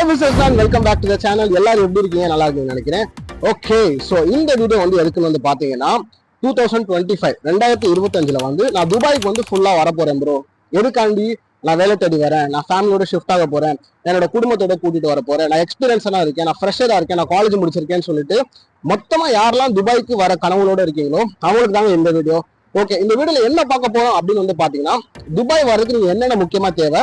Hi mister தான் welcome back to the channel எல்லாரும் எப்படி இருக்கீங்க? நல்லா இருக்குன்னு நினைக்கிறேன். ஓகே ஸோ இந்த வீடியோ வந்து எதுக்குன்னு வந்து பார்த்தீங்கன்னா டூ தௌசண்ட் டுவெண்ட்டி ஃபைவ் ரெண்டாயிரத்தி இருபத்தஞ்சில் வந்து நான் துபாய்க்கு வந்து ஃபுல்லாக வரப்போகிறேன் ப்ரோ எதுக்காண்டி? நான் வேலை தேடி வரேன். நான் ஃபேமிலியோட ஷிஃப்ட் ஆக போகிறேன் என்னோட குடும்பத்தோட கூட்டிட்டு வர போகிறேன் நான் எக்ஸ்பீரியன்ஸாக இருக்கேன். நான் ஃப்ரெஷராக இருக்கேன். நான் காலேஜ் முடிச்சிருக்கேன்னு சொல்லிட்டு மொத்தமாக யாரெல்லாம் துபாய்க்கு வர கனவுகளோட இருக்கீங்களோ அவங்களுக்கு தாங்க இந்த வீடியோ ஓகே இந்த வீடியோல என்ன பார்க்க போறோம் அப்படின்னு வந்து பாத்தீங்கன்னா துபாய் வரதுக்கு நீங்க என்னென்ன முக்கியமா தேவை?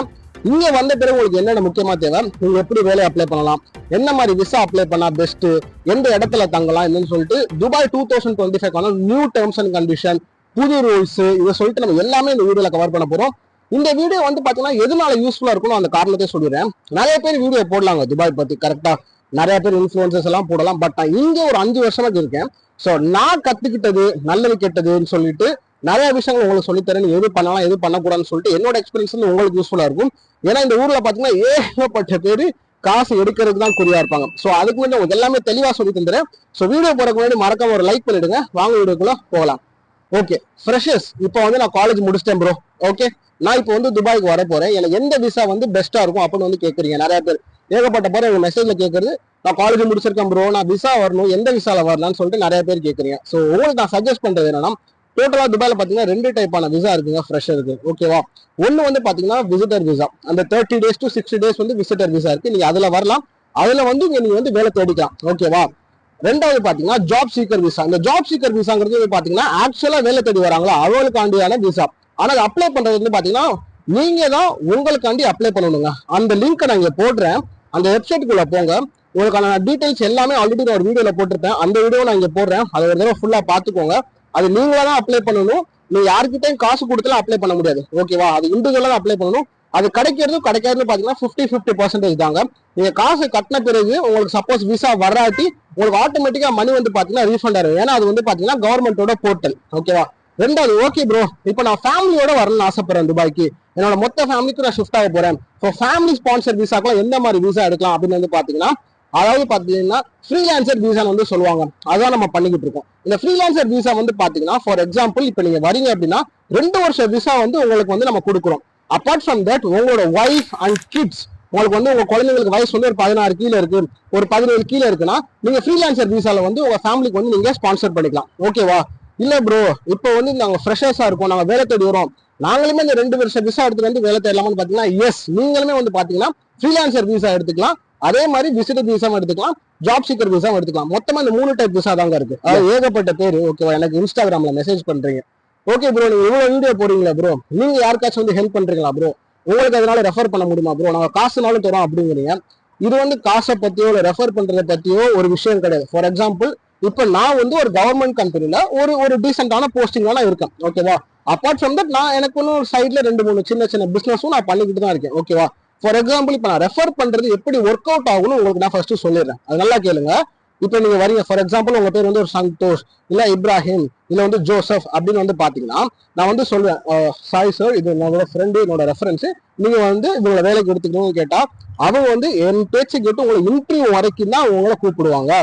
இங்க வந்த பிறகு உங்களுக்கு என்னென்ன முக்கியமா தேவை? நீங்க எப்படி வேலை அப்ளை பண்ணலாம்? என்ன மாதிரி விசா அப்ளை பண்ணா பெஸ்ட் எந்த இடத்துல தங்கலாம்? என்னன்னு சொல்லிட்டு Dubai two thousand twenty five new terms and condition புது ரூல்ஸ் இதை சொல்லிட்டு நம்ம எல்லாமே இந்த வீடியோல கவர் பண்ண போறோம். இந்த வீடியோ வந்து பாத்தீங்கன்னா எதனால யூஸ்ஃபுல்லா இருக்கணும் அந்த காரணத்தை சொல்லிடுறேன். நிறைய பேர் வீடியோ போடலாங்க துபாய் பத்தி. கரெக்டா நிறைய பேர் இன்ஃபுளுசர்ஸ் எல்லாம் போடலாம். பட் நான் இங்க ஒரு அஞ்சு வருஷமா இருக்கேன். ஸோ நான் கத்துக்கிட்டது நல்லது கெட்டதுன்னு சொல்லிட்டு நிறைய விஷயங்கள் உங்களுக்கு சொல்லித்தரேன். எது பண்ணலாம் எது பண்ணக்கூடாதுன்னு சொல்லிட்டு என்னோட எக்ஸ்பீரியன்ஸ் வந்து உங்களுக்கு யூஸ்ஃபுல்லாக இருக்கும். ஏன்னா இந்த ஊரில் பார்த்தீங்கன்னா ஏகப்பட்ட பேர் காசு எடுக்கிறதுக்கு தான் குறியா இருப்பாங்க. ஸோ அதுக்கு வந்து உங்களுக்கு எல்லாமே தெளிவாக சொல்லி தந்துறேன் ஸோ வீடியோ போகிறக்கு முன்னாடி மறக்காம ஒரு லைக் பண்ணிடுங்க. வாங்க வீடியோக்குள்ளே போகலாம். ஓகே ஃப்ரெஷர்ஸ் இப்போ வந்து நான் காலேஜ் முடிச்சிட்டேன் ப்ரோ ஓகே நான் இப்போ வந்து துபாய்க்கு வர போகிறேன் எனக்கு எந்த விசா வந்து பெஸ்ட்டாக இருக்கும் அப்படின்னு வந்து கேட்குறீங்க நிறைய பேர் ஏகப்பட்ட பேர் எங்க மெசேஜில் கேட்குறது நான் காலேஜ் முடிச்சிருக்கேன் ப்ரோ நான் விசா வரணும். எந்த விசாவில் வரலாம்னு சொல்லிட்டு நிறைய பேர் கேட்குறீங்க ஸோ உங்களுக்கு நான் சஜஸ்ட் பண்ணுறது என்னன்னா டோட்டலா துபாயில பாத்தீங்கன்னா ரெண்டு டைப்பான விசா இருக்குங்க ஃப்ரெஷருக்கு ஓகேவா ஒன்னு வந்து பாத்தீங்கன்னா விசிட்டர் விசா அந்த thirty days to sixty days வந்து விசிட்டர் விசா இருக்கு. நீங்க அதுல வரலாம். அதுல வந்து இங்கே நீங்க வந்து வேலை தேடிக்கலாம். ஓகேவா ரெண்டாவது பாத்தீங்கன்னா ஜாப் சீக்கர் விசா இந்த ஜாப் சீக்கர் விசாங்கிறது வந்து பாத்தீங்கன்னா ஆக்சுவலா வேலை தேடி வராங்களா? அவங்களுக்காண்டியான விசா ஆனா அப்ளை பண்றது வந்து பாத்தீங்கன்னா நீங்க தான் உங்களுக்காண்டி அப்ளை பண்ணணுங்க. அந்த லிங்க்கை நான் இங்கே போடுறேன். அந்த வெப்சைட்டுக்குள்ள போங்க. உங்களுக்கான டீடைல்ஸ் எல்லாமே ஆல்ரெடி நான் ஒரு வீடியோல போட்டிருப்பேன். அந்த வீடியோ நான் இங்க போடுறேன். அதை ஒரு தடவை ஃபுல்லா பாத்துக்கோங்க. அது நீங்களா தான் அப்ளை பண்ணணும். நீங்க யாருக்கிட்டையும் காசு கொடுத்தலாம் அப்ளை பண்ண முடியாது. ஓகேவா அது இண்டிவிஜுவலா தான் அப்ளை பண்ணணும். அது கிடைக்கிறதும் கிடைக்காதுன்னு பாத்தீங்கன்னா ஃபிஃப்டி ஃபிஃப்டி பர்சன்டேஜ் தாங்க. நீங்க காசு கட்டின பிறகு உங்களுக்கு சப்போஸ் விசா வராட்டி உங்களுக்கு ஆட்டோமேட்டிக்கா மணி வந்து பாத்தீங்கன்னா ரீஃபண்ட் ஆகும் ஏன்னா அது வந்து பாத்தீங்கன்னா கவர்மெண்டோட போர்ட்டல் ஓகேவா ரெண்டாவது ஓகே ப்ரோ இப்போ நான் ஃபேமிலியோட வரணும்னு ஆசைப்படுறேன் துபாய்க்கு. என்னோட மொத்த ஃபேமிலிக்கு நான் ஷிஃப்ட் ஆக போறேன். ஸோ ஃபேமிலி ஸ்பான்சர் விசாக்கெல்லாம் எந்த மாதிரி விசா எடுக்கலாம் அப்படின்னு வந்து பாத்தீங்கன்னா அதாவது பாத்தீங்கன்னா ஃப்ரீலான்சர் விசா வந்து சொல்லுவாங்க. அதான் நம்ம பண்ணிக்கிட்டு இருக்கோம். இந்த ஃப்ரீலான்சர் விசா வந்து பாத்தீங்கன்னா ஃபார் எக்ஸாம்பிள் இப்போ நீங்க வரீங்க அப்படின்னா ரெண்டு வருஷம் விசா வந்து உங்களுக்கு வந்து நம்ம கொடுக்குறோம். அப்பார்ட் ஃப்ரம் தட் உங்களோட ஒய்ஃப் அண்ட் கிட்ஸ் உங்களுக்கு வந்து உங்க குழந்தைங்களுக்கு வயசு வந்து ஒரு பதினாறு கீழே இருக்கு. ஒரு பதினேழு கீழே இருக்குன்னா நீங்க ஃப்ரீலான்சர் விசால வந்து உங்க ஃபேமிலிக்கு வந்து நீங்க ஸ்பான்சர் பண்ணிக்கலாம். ஓகேவா இல்ல ப்ரோ இப்போ வந்து நாங்க ஃப்ரெஷர்ஸா இருக்கோம் நாங்க வேலை தேடி வரோம். நாங்களுமே இந்த ரெண்டு வருஷம் விசா எடுத்துட்டு வந்து வேலை தேடலாம்னு பாத்தீங்கன்னா எஸ் நீங்களுமே வந்து பாத்தீங்கன்னா ஃப்ரீலான்சர் விசா எடுத்துக்கலாம். அதே மாதிரி விசிட்டர் விசா எடுத்துக்கலாம். ஜாப் சீக்கர் விசா எடுத்துக்கலாம். மொத்தமா இந்த மூணு டைப் விசா தாங்க இருக்கு. அதாவது ஏகப்பட்ட பேர். ஓகேவா எனக்கு இன்ஸ்டாகிராம்ல மெசேஜ் பண்றீங்க. ஓகே ப்ரோ நீங்க இவ்வளவு வீடியோ போறீங்களா ப்ரோ நீங்க யாருக்காச்சும் வந்து ஹெல்ப் பண்றீங்களா ப்ரோ உங்களுக்கு அதனால ரெஃபர் பண்ண முடியுமா ப்ரோ நாங்க காசுனாலும் தரோம் அப்படிங்கிறீங்க. இது வந்து காசை பத்தியோ இல்ல ரெஃபர் பண்றதை பத்தியோ ஒரு விஷயம் கிடையாது. ஃபார் எக்ஸாம்பிள் இப்ப நான் வந்து ஒரு கவர்மெண்ட் கம்பெனில ஒரு ஒரு டீசென்டான போஸ்டிங்ல நான் இருக்கேன். ஓகேவா அப்பார்ட் ஃப்ரம் தட் நான் எனக்கு ஒன்றும் சைட்ல ரெண்டு மூணு சின்ன சின்ன பிசினஸும் நான் பண்ணிக்கிட்டு தான் இருக்கேன். ஓகேவா ஃபார் எக்ஸாம்பிள் இப்போ நான் ரெஃபர் பண்ணுறது எப்படி ஒர்க் அவுட் ஆகும்னு உங்களுக்கு நான் ஃபர்ஸ்ட் சொல்லிடுறேன். அது நல்லா கேளுங்க. இப்போ நீங்கள் வரீங்க ஃபார் எக்ஸாம்பிள் உங்கள் பேர் வந்து ஒரு சந்தோஷ் இல்லை இப்ராஹிம் இல்லை வந்து ஜோசப் அப்படின்னு வந்து பார்த்தீங்கன்னா நான் வந்து சொல்கிறேன் சாய் சார் இது என்னோட ஃப்ரெண்டு என்னோட ரெஃபரன்ஸு நீங்கள் வந்து இவங்களை வேலைக்கு எடுத்துக்கணும்னு கேட்டால் அவங்க வந்து என் பேச்சு கேட்டு உங்களை இன்டர்வியூ வரைக்கும் தான் உங்களை கூப்பிடுவாங்க.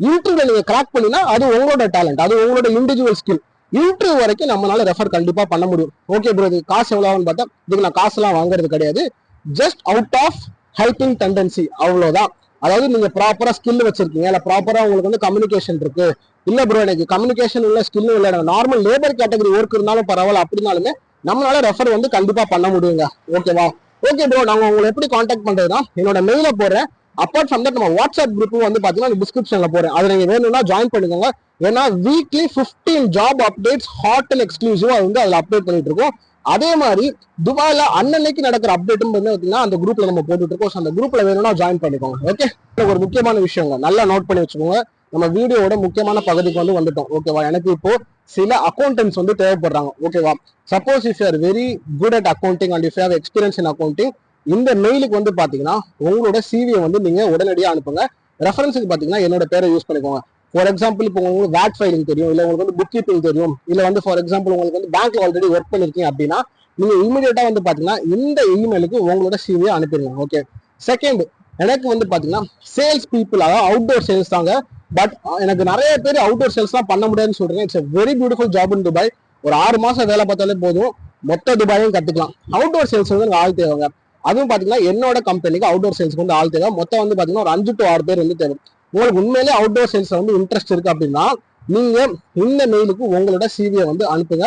இன்டர்வியூ நீங்கள் கிராக் பண்ணினா அது உங்களோட டேலண்ட் அது உங்களோட இண்டிவிஜுவல் ஸ்கில் இன்டர்வியூ வரைக்கும் நம்மளால ரெஃபர் கண்டிப்பாக பண்ண முடியும். ஓகே ப்ரோ இது காசு எவ்வளோன்னு பார்த்தா இதுக்கு நான் காசுலாம் வாங்குறது கிடையாது. Just out of helping tendency அவ்வளோதான் அதாவது நீங்க ப்ராப்பரா ஸ்கில் வச்சிருக்கீங்க இல்ல ப்ராப்பரா உங்களுக்கு வந்து கம்யூனிகேஷன் இருக்கு. இல்ல ப்ரோ எனக்கு கம்யூனிகேஷன் இல்ல ஸ்கில் இல்ல நார்மல் லேபர் கேட்டகரி ஒர்க் இருந்தாலும் பரவாயில்ல அப்படின்னாலுமே நம்மளால ரெஃபர் வந்து கண்டிப்பா பண்ண முடியுங்க. ஓகேவா ஓகே ப்ரோ நாங்க உங்களை எப்படி காண்டாக்ட் பண்றதுனா என்னோட மெயில போறேன் அப்பார்ட் ஃப்ரம் தட் நம்ம வாட்ஸ்அப் குரூப்பும் வந்து பாத்தீங்கன்னா டிஸ்கிரிப்ஷன்ல போறேன் அது நீங்க வேணும்னா ஜாயின் பண்ணிக்கோங்க. ஏன்னா weekly 15 job updates hot and எக்ஸ்க்ளூசிவா வந்து அதுல அப்டேட் பண்ணிட்டு இருக்கோம். அதே மாதிரி துபாயில அன்னன்னைக்கு நடக்கிற அப்டேட்டும் வந்து பாத்தீங்கன்னா அந்த குரூப்ல நம்ம போட்டுட்டு இருக்கோம். அந்த குரூப்ல வேணும்னா ஜாயின் பண்ணிக்கோங்க. ஓகே ஒரு முக்கியமான விஷயங்க நல்லா நோட் பண்ணி வச்சுக்கோங்க. நம்ம வீடியோவோட முக்கியமான பகுதிக்கு வந்து வந்துட்டோம். ஓகேவா எனக்கு இப்போ சில அக்கௌண்டன்ஸ் வந்து தேவைப்படுறாங்க. ஓகேவா suppose if you're very good at accounting and if have experience in accounting இந்த மெயிலுக்கு வந்து பாத்தீங்கன்னா உங்களோட சிவியை வந்து நீங்க உடனடியாக அனுப்புங்க. ரெஃபரன்ஸுக்கு பாத்தீங்கன்னா என்னோட பேரை யூஸ் பண்ணிக்கோங்க. ஃபார் எக்ஸாம்பிள் இப்போ உங்களுக்கு வேட் ஃபைலிங் தெரியும் இல்லை உங்களுக்கு வந்து புக் கீப்பிங் தெரியும் இல்லை வந்து ஃபார் எக்ஸாம்பிள் உங்களுக்கு வந்து பேங்க்ல ஆல்ரெடி ஒர்க் பண்ணிருக்கீங்க அப்படின்னா நீங்க இமீடியட்டா வந்து பாத்தீங்கன்னா இந்த இமெயிலுக்கு உங்களோட சிவியை அனுப்பிடுங்க ஓகே செகண்ட் எனக்கு வந்து பாத்தீங்கன்னா சேல்ஸ் பீப்புள் அதாவது அவுட்டோர் சேல்ஸ் தாங்க பட் எனக்கு நிறைய பேர் அவுட்டோர் சேல்ஸ்லாம் பண்ண முடியாதுன்னு சொல்றேன் it's very beautiful job in Dubai ஒரு ஆறு மாசம் வேலை பார்த்தாலே போதும். மொத்த துபாயும் கத்துக்கலாம். அவுட்டோர் சேல்ஸ் வந்து எனக்கு ஆள் தேவைங்க. அதுவும் பாத்தீங்கன்னா என்னோட கம்பெனிக்கு அவுட்டோர் சேல்ஸ்க்கு வந்து ஆள் தேவை. மொத்தம் வந்து பாத்தீங்கன்னா ஒரு அஞ்சு டு ஆறு பேர் வந்து தேவை. உங்களுக்கு உண்மையிலே அவுட்டோர் சேல்ஸ் வந்து இன்ட்ரெஸ்ட் இருக்கு அப்படின்னா நீங்க இந்த மெயிலுக்கு உங்களோட சிவியை வந்து அனுப்புங்க.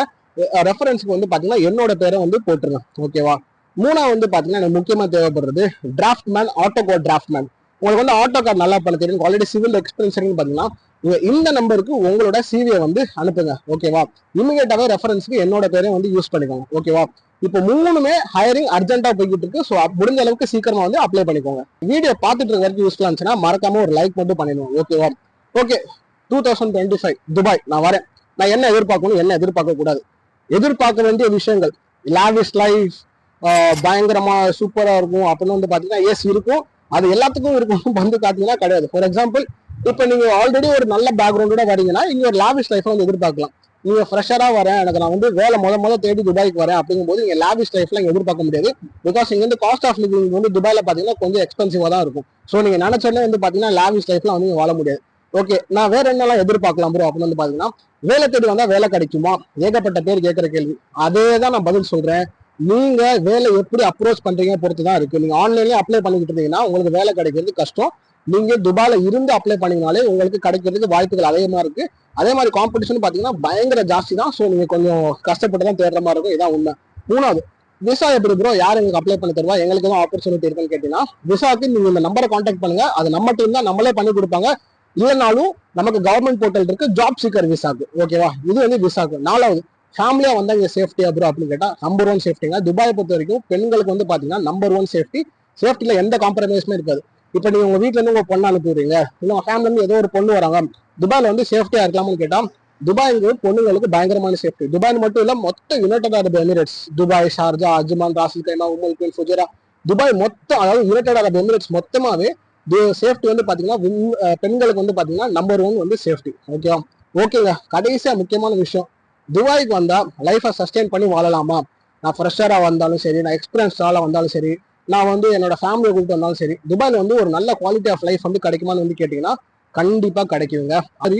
ரெஃபரன்ஸ்க்கு வந்து பாத்தீங்கன்னா என்னோட பேரை வந்து போட்டுருங்க. ஓகேவா மூணாவது வந்து பாத்தீங்கன்னா எனக்கு முக்கியமா தேவைப்படுறது draft man AutoCAD draft man உங்களுக்கு வந்து ஆட்டோ கார்டு நல்லா பண்ண தெரியும். ஆல்ரெடி சிவில் எக்ஸ்பீரியன்ஸ் பாத்தீங்கன்னா நீங்க இந்த நம்பருக்கு உங்களோட சிவியை வந்து அனுப்புங்க. ஓகேவா இமிடியேட்டாவே ரெஃபரன்ஸ்க்கு என்னோட பேரையும் வந்து யூஸ் பண்ணிக்கோங்க. ஓகேவா இப்போ மூணுமே ஹையரிங் அர்ஜென்ட்டா போய்கிட்டு இருக்கு. ஸோ முடிஞ்ச அளவுக்கு சீக்கிரமா வந்து அப்ளை பண்ணிக்கோங்க. வீடியோ பார்த்துட்டு இருக்க வரைக்கும் யூஸ்ஃபுல்லா இருந்துச்சுன்னா மறக்காம ஒரு லைக் மட்டும் பண்ணிடுவோம் ஓகேவா okay two thousand twenty five Dubai. நான் வரேன். நான் என்ன எதிர்பார்க்கணும்? என்ன எதிர்பார்க்க கூடாது? எதிர்பார்க்க வேண்டிய விஷயங்கள். லாவிஷ் லைஃப் பயங்கரமா சூப்பரா இருக்கும். அப்படின்னு வந்து பாத்தீங்கன்னா எஸ் இருக்கும். அது எல்லாத்துக்கும் இருக்கும். வந்து பாத்தீங்கன்னா கிடையாது. ஃபார் எக்ஸாம்பிள் இப்போ நீங்கள் ஆல்ரெடி ஒரு நல்ல பேக்ரவுண்டோட வரீங்கன்னா இங்கே ஒரு லாவிஷ் லைஃப் வந்து எதிர்பார்க்கலாம். நீங்கள் ஃப்ரெஷராக வரேன் எனக்கு நான் வந்து வேலை முத முத தேடி துபாய்க்கு வரேன் அப்படிங்கும்போது நீங்கள் லாவிஷ் லைஃப்லாம் எதிர்பார்க்க முடியாது. பிகாஸ் இங்கே வந்து காஸ்ட் ஆஃப் லிவிங் வந்து துபாயில் பார்த்தீங்கன்னா கொஞ்சம் எக்ஸ்பென்சிவாக தான் இருக்கும். ஸோ நீங்கள் நினைச்சோன்னே வந்து பார்த்தீங்கன்னா லாவிஷ் லைஃப்லாம் வந்து வாழ முடியாது. ஓகே நான் வேற என்னெல்லாம் எதிர்பார்க்கலாம் ப்ரோ அப்படின்னு வந்து பார்த்தீங்கன்னா வேலை தேடி வந்தால் வேலை கிடைக்குமா? ஏகப்பட்ட பேர் கேட்குற கேள்வி. அதே தான் நான் பதில் சொல்கிறேன் நீங்க வேலை எப்படி அப்ரோச் பண்றீங்க பொறுத்து தான் இருக்கு. நீங்க ஆன்லைன்லயே அப்ளை பண்ணிக்கிட்டு இருந்தீங்கன்னா உங்களுக்கு வேலை கிடைக்கிறது கஷ்டம். நீங்க துபாயில இருந்து அப்ளை பண்ணீங்கனாலே உங்களுக்கு கிடைக்கிறதுக்கு வாய்ப்புகள் அதிகமா இருக்கு. அதே மாதிரி காம்படிஷன் பாத்தீங்கன்னா பயங்கர ஜாஸ்தி தான். ஸோ நீங்க கொஞ்சம் கஷ்டப்பட்டு தான் தேடுற மாதிரி இருக்கும். இதான் உண்மை. மூணாவது விசா எப்படி ப்ரோ யார் எங்களுக்கு அப்ளை பண்ணி தருவா? எங்களுக்கு எதுவும் ஆப்பர்ச்சுனிட்டி இருக்குன்னு கேட்டீங்கன்னா விசாக்கு நீங்க இந்த நம்பரை காண்டாக்ட் பண்ணுங்க. அது நம்ம டீம் தான். நம்மளே பண்ணி கொடுப்பாங்க. இல்லைனாலும் நமக்கு கவர்மெண்ட் போர்ட்டல் இருக்கு. ஜாப் சீக்கர் விசாக்கு ஓகேவா இது வந்து விசாக்கு நாலாவது ஃபேமிலியா வந்தா இங்க சேஃப்டியா ப்ரோ அப்படின்னு கேட்டா நம்பர் ஒன் சேஃப்டிங்க துபாயை பொறுத்த வரைக்கும் பெண்களுக்கு வந்து பாத்தீங்கன்னா நம்பர் ஒன் சேஃப்டி சேஃப்டியில எந்த காம்ப்ரமைஸுமே இருக்காது. இப்போ நீங்க உங்க வீட்ல இருந்து உங்க பொண்ணு அனுப்புறீங்க. இல்ல உங்க ஃபேமிலில இருந்து ஏதோ ஒரு பொண்ணு வராங்க. துபாயில வந்து சேஃப்டியா இருக்கலாம்னு கேட்டா துபாய்ங்கிறது பொண்ணுங்களுக்கு பயங்கரமான சேஃப்டி துபாய் மட்டும் இல்ல மொத்த United Arab Emirates Dubai Sharjah Ajman ராசில் Khaimah உமல் குல் ஃபுஜரா. துபாய் மொத்தம் அதாவது யுனைடெட் அரபு எமிரேட்ஸ் மொத்தமாவே சேஃப்டி வந்து பாத்தீங்கன்னா பெண்களுக்கு வந்து பாத்தீங்கன்னா நம்பர் ஒன் வந்து சேஃப்டி ஓகேவா ஓகேங்க கடைசியா முக்கியமான விஷயம். துபாய்க்கு வந்தா லைஃபை சஸ்டெயின் பண்ணி வாழலாமா? நான் ஃப்ரெஷராக வந்தாலும் சரி நான் எக்ஸ்பீரியன்ஸ் வந்தாலும் சரி நான் வந்து என்னோட ஃபேமிலியை கூப்பிட்டு வந்தாலும் சரி துபாயில் வந்து ஒரு நல்ல குவாலிட்டி ஆஃப் லைஃப் வந்து கிடைக்குமான்னு வந்து கேட்டிங்கன்னா கண்டிப்பாக கிடைக்குங்க அது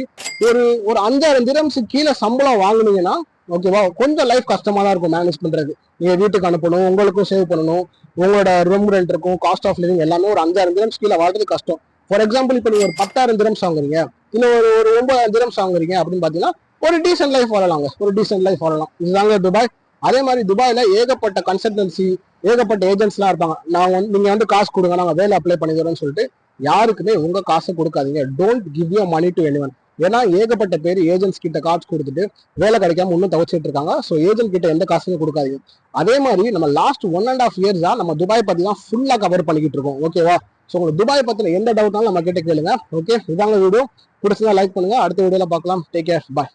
ஒரு ஒரு அஞ்சாயிரம் திரம்ஸ் கீழே சம்பளம் வாங்கினீங்கன்னா ஓகேவா கொஞ்சம் லைஃப் கஷ்டமாக தான் இருக்கும் மேனேஜ் பண்ணுறது நீங்கள் வீட்டுக்கு அனுப்பணும் உங்களுக்கும் சேவ் பண்ணணும் உங்களோட ரூம் ரெண்ட் இருக்கும் காஸ்ட் ஆஃப் லிவிங் எல்லாமே ஒரு அஞ்சாயிரம் திரம்ஸ் கீழே வாழ்றது கஷ்டம். ஃபார் எக்ஸாம்பிள் இப்போ நீங்கள் ஒரு பத்தாயிரம் திரம்ஸ் வாங்குறீங்க இல்லை ஒரு ஒரு ஒன்பதாயிரம் திரம்ஸ் வாங்குறீங்க அப்படின்னு பார்த்தீங்கன்னா ஒரு டீசென்ட் லைஃப் வாழலாங்க ஒரு டீசென்ட் லைஃப் வாழலாம். இதுதாங்க துபாய். அதே மாதிரி துபாயில் ஏகப்பட்ட கன்சல்டன்சி ஏகப்பட்ட ஏஜென்ட்ஸ்லாம் இருப்பாங்க. நான் வந்து நீங்கள் வந்து காசு கொடுங்க நாங்கள் வேலை அப்ளை பண்ணி சொல்லிட்டு யாருக்குமே உங்கள் காசை கொடுக்காதீங்க. Don't give you money to anyone ஏன்னா ஏகப்பட்ட பேர் ஏஜென்ட்ஸ் கிட்ட காசு கொடுத்துட்டு வேலை கிடைக்காம இன்னும் தவச்சிட்டு இருக்காங்க. ஸோ ஏஜென்ட் கிட்ட எந்த காசுமே கொடுக்காதீங்க. அதே மாதிரி நம்ம லாஸ்ட் ஒன் அண்ட் ஆஃப் இயர்ஸா நம்ம துபாய் பத்தி தான் ஃபுல்லா கவர் பண்ணிக்கிட்டு இருக்கோம். ஓகேவா ஸோ உங்களுக்கு துபாய் பத்தின எந்த டவுட்னாலும் நம்ம கிட்ட கேளுங்க. ஓகே இதாங்க வீடியோ. பிடிச்சதா லைக் பண்ணுங்க. அடுத்த வீடியோல பார்க்கலாம். Take care bye